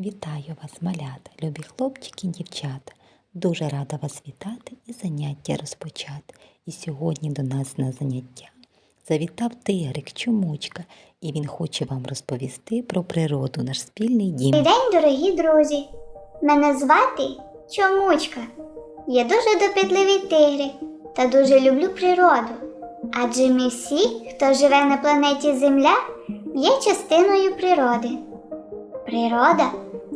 Вітаю вас, малята, любі хлопчики і дівчата. Дуже рада вас вітати і заняття розпочати. І сьогодні до нас на заняття завітав тигрик Чумучка, і він хоче вам розповісти про природу, наш спільний дім. Добрий день, дорогі друзі! Мене звати Чомучка. Я дуже допитливий тигрик та дуже люблю природу. Адже ми всі, хто живе на планеті Земля, є частиною природи. Природа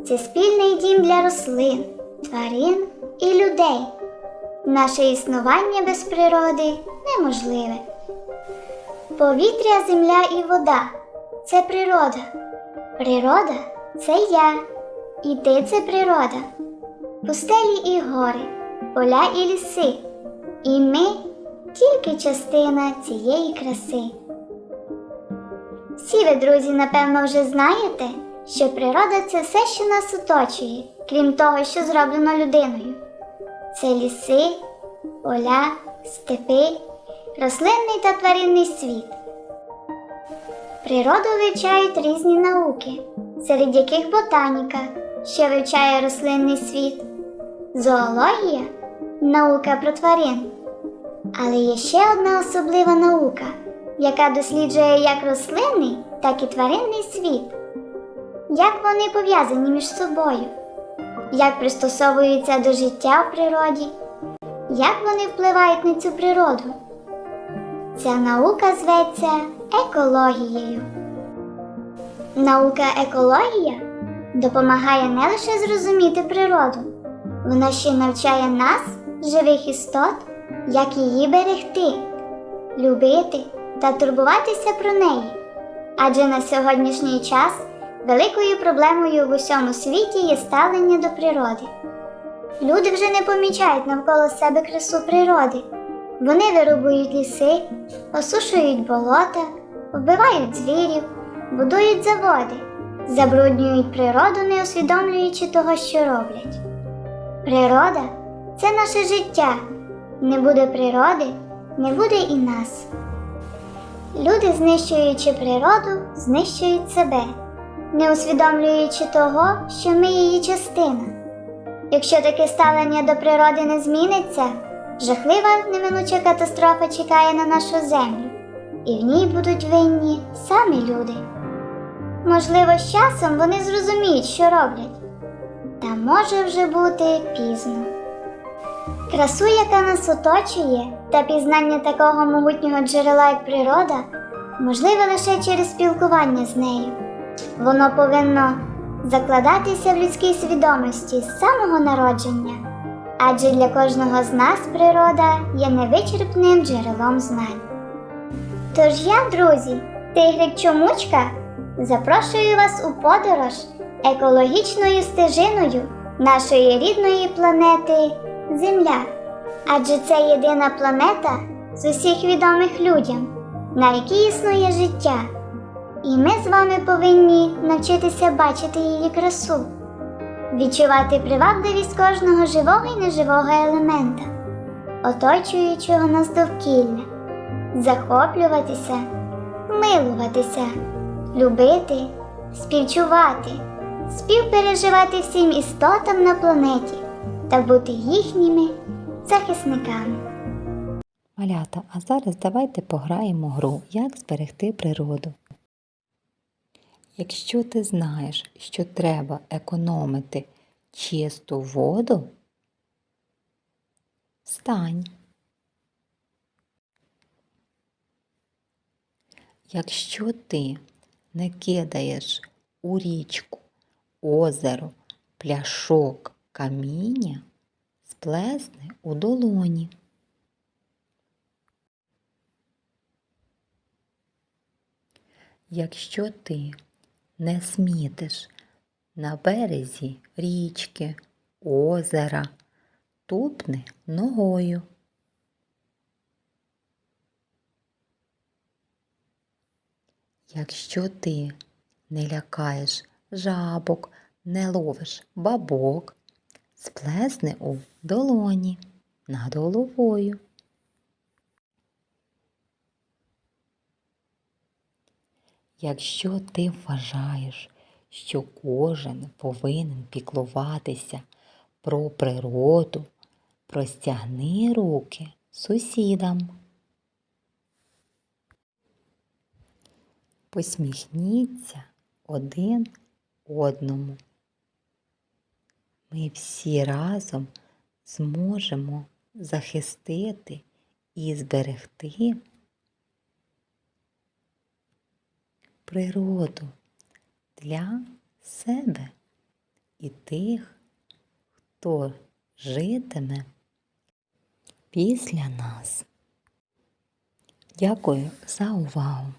це спільний дім для рослин, тварин і людей. Наше існування без природи неможливе. Повітря, земля і вода це природа. Природа це я, і ти це природа, пустелі і гори, поля і ліси, і ми тільки частина цієї краси. Всі ви, друзі, напевно, вже знаєте, що природа це все, що нас оточує, крім того, що зроблено людиною. Це ліси, поля, степи, рослинний та тваринний світ. Природу вивчають різні науки, серед яких ботаніка, що вивчає рослинний світ, зоологія наука про тварин. Але є ще одна особлива наука, яка досліджує як рослинний, так і тваринний світ. Як вони пов'язані між собою, як пристосовуються до життя в природі, як вони впливають на цю природу. Ця наука зветься екологією. Наука екологія допомагає не лише зрозуміти природу, вона ще навчає нас, живих істот, як її берегти, любити та турбуватися про неї. Адже на сьогоднішній час великою проблемою в усьому світі є ставлення до природи. Люди вже не помічають навколо себе красу природи. Вони вирубують ліси, осушують болота, вбивають звірів, будують заводи, забруднюють природу, не усвідомлюючи того, що роблять. Природа це наше життя. Не буде природи, не буде і нас. Люди, знищуючи природу, знищують себе, не усвідомлюючи того, що ми її частина. Якщо таке ставлення до природи не зміниться, жахлива неминуча катастрофа чекає на нашу землю, і в ній будуть винні самі люди. Можливо, з часом вони зрозуміють, що роблять, та може вже бути пізно. Красу, яка нас оточує, та пізнання такого могутнього джерела, як природа, можливе лише через спілкування з нею. Воно повинно закладатися в людській свідомості з самого народження, адже для кожного з нас природа є невичерпним джерелом знань. Тож я, друзі, тигрик Чомучка, запрошую вас у подорож екологічною стежиною нашої рідної планети Земля. Адже це єдина планета з усіх відомих людям, на якій існує життя. І ми з вами повинні навчитися бачити її красу, відчувати привабливість кожного живого і неживого елемента, оточуючого нас довкілля, захоплюватися, милуватися, любити, співчувати, співпереживати всім істотам на планеті та бути їхніми захисниками. Малята, а зараз давайте пограємо гру, як зберегти природу. Якщо ти знаєш, що треба економити чисту воду, стань. Якщо ти не кидаєш у річку, озеро, пляшок, каміння, сплесни у долоні. Якщо ти не смітиш на березі річки, озера, тупни ногою. Якщо ти не лякаєш жабок, не ловиш бабок, сплесни у долоні над головою. Якщо ти вважаєш, що кожен повинен піклуватися про природу, простягни руки сусідам. Посміхніться один одному. Ми всі разом зможемо захистити і зберегти природу для себе і тих, хто житиме після нас. Дякую за увагу!